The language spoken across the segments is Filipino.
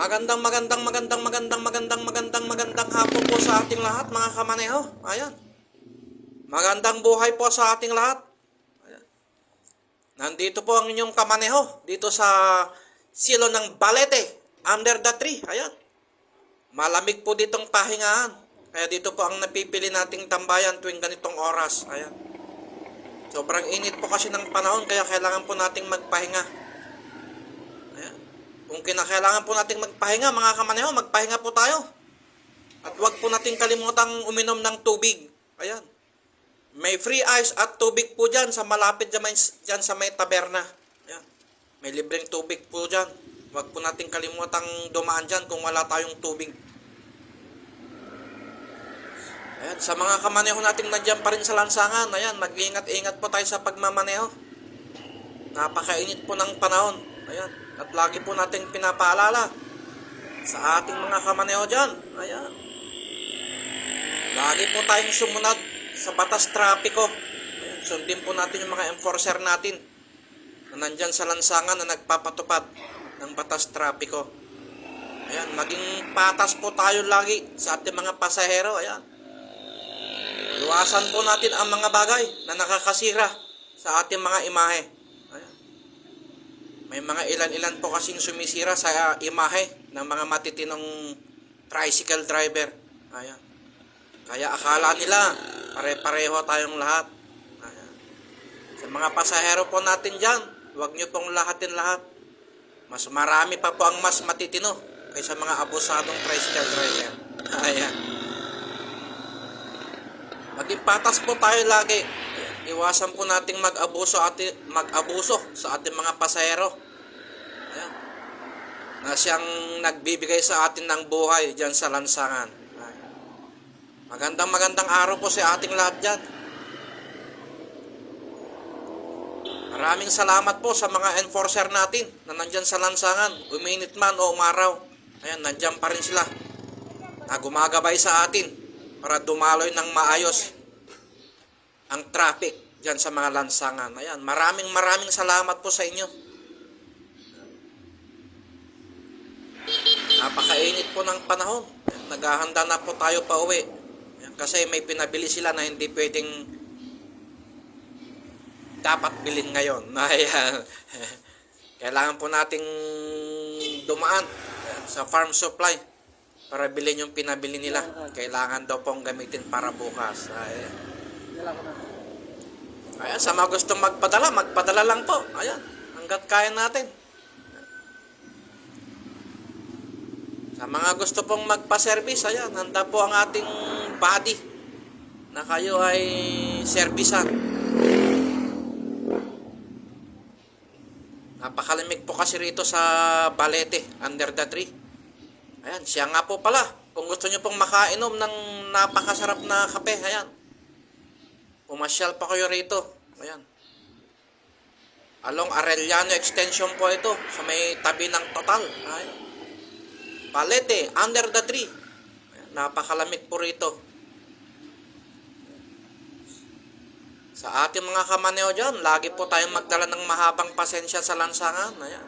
Magandang, magandang, magandang, magandang, magandang, magandang, magandang hapon po sa ating lahat, mga kamaneho. Ayan. Magandang buhay po sa ating lahat. Ayan. Nandito po ang inyong kamaneho, dito sa silo ng Balete, under the tree. Ayan. Malamig po ditong pahingahan. Kaya dito po ang napipili nating tambayan tuwing ganitong oras. Ayan. Sobrang init po kasi ng panahon, kaya kailangan po nating magpahinga. Kung kinakailangan po nating magpahinga, mga kamaneho, magpahinga po tayo. At huwag po nating kalimutang uminom ng tubig. Ayan. May free ice at tubig po dyan sa malapit dyan, dyan sa may taberna. Ayan. May libreng tubig po dyan. Huwag po nating kalimutang dumaan dyan kung wala tayong tubig. Ayan, sa mga kamaneho nating nandiyan pa rin sa lansangan, ayan, mag-ingat-ingat po tayo sa pagmamaneho. Napakainit po ng panahon. Ayan, at lagi po nating pinapaalala sa ating mga kamaneho dyan. Ayan. Lagi po tayong sumunod sa batas trapiko. Ayan, sundin po natin yung mga enforcer natin na nandyan sa lansangan na nagpapatupad ng batas trapiko. Ayan, maging patas po tayo lagi sa ating mga pasahero. Ayan. Iwasan po natin ang mga bagay na nakakasira sa ating mga imahe. May mga ilan-ilan po kasing sumisira sa imahe ng mga matitinong tricycle driver. Ayan. Kaya akala nila pare-pareho tayong lahat. Ayan. Sa mga pasahero po natin dyan, huwag nyo pong lahatin lahat. Mas marami pa po ang mas matitino kaysa mga abusadong tricycle driver. Ayan. Maging patas po tayo lagi. Iwasan po nating mag-abuso at mag-abuso sa ating mga pasahero. Ayan. Na siyang nagbibigay sa atin ng buhay diyan sa lansangan. Ayan. Magandang magandang araw po sa ating lahat diyan. Maraming salamat po sa mga enforcer natin na nandyan sa lansangan. Uminit man o umaraw. Ayan, nandyan pa rin sila. Na gumagabay sa atin para dumaloy ng maayos ang traffic dyan sa mga lansangan. Ayan, maraming maraming salamat po sa inyo. Napakainit po ng panahon. Naghahanda na po tayo pa uwi. Ayan, kasi may pinabili sila na hindi pwedeng dapat bilhin ngayon. Ayan. Kailangan po nating dumaan sa farm supply para bilhin yung pinabili nila. Kailangan daw pong gamitin para bukas. Ayan. Ayan, sa mga gustong magpadala, magpadala lang po. Ayan, hanggat kaya natin. Sa mga gusto pong magpa-service, ayan, handa po ang ating body na kayo ay servisan. Napakalamig po kasi rito sa Balete, under the tree. Ayan, siya nga po pala. Kung gusto nyo pong makainom ng napakasarap na kape, ayan. Pumasyal pa kayo rito. Ayan. Along Arellano Extension po ito, sa may tabi ng Total. Ayan. Balete, under the tree. Ayan, napakalamig po rito. Sa ating mga kamaneo dyan, lagi po tayong magdala ng mahabang pasensya sa lansangan. Ayan.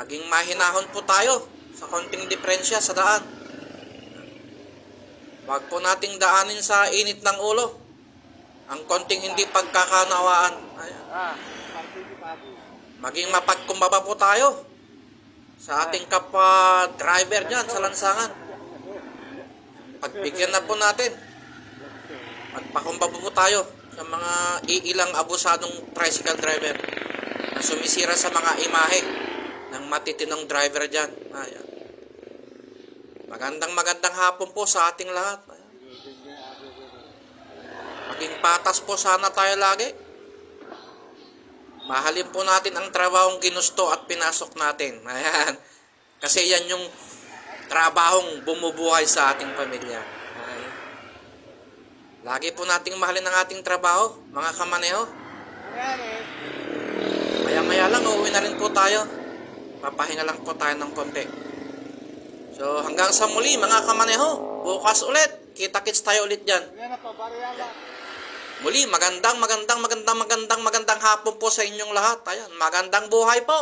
Maging mahinahon po tayo sa konting diferensya sa daan. Huwag po nating daanin sa init ng ulo. Ang konting hindi pagkakanawaan. Maging mapagkumbaba po tayo sa ating kapwa driver dyan sa lansangan. Pagbigyan na po natin. Magpakumbaba po tayo sa mga iilang abusadong tricycle driver na sumisira sa mga imahe ng matitinong driver dyan. Ayan. Magandang magandang hapon po sa ating lahat. Maging patas po sana tayo lagi. Mahalin po natin ang trabahong ginusto at pinasok natin. Ayan. Kasi yan yung trabahong bumubuhay sa ating pamilya. Ayan. Lagi po nating mahalin ang ating trabaho, mga kamaneho. Maya-maya lang, uuwi na rin po tayo. Papahinga lang po tayo ng konti. So, hanggang sa muli, mga kamaneho. Bukas ulit. Kita-kits tayo ulit dyan. Muli, magandang, magandang, magandang, magandang, magandang hapon po sa inyong lahat. Ayan, magandang buhay po.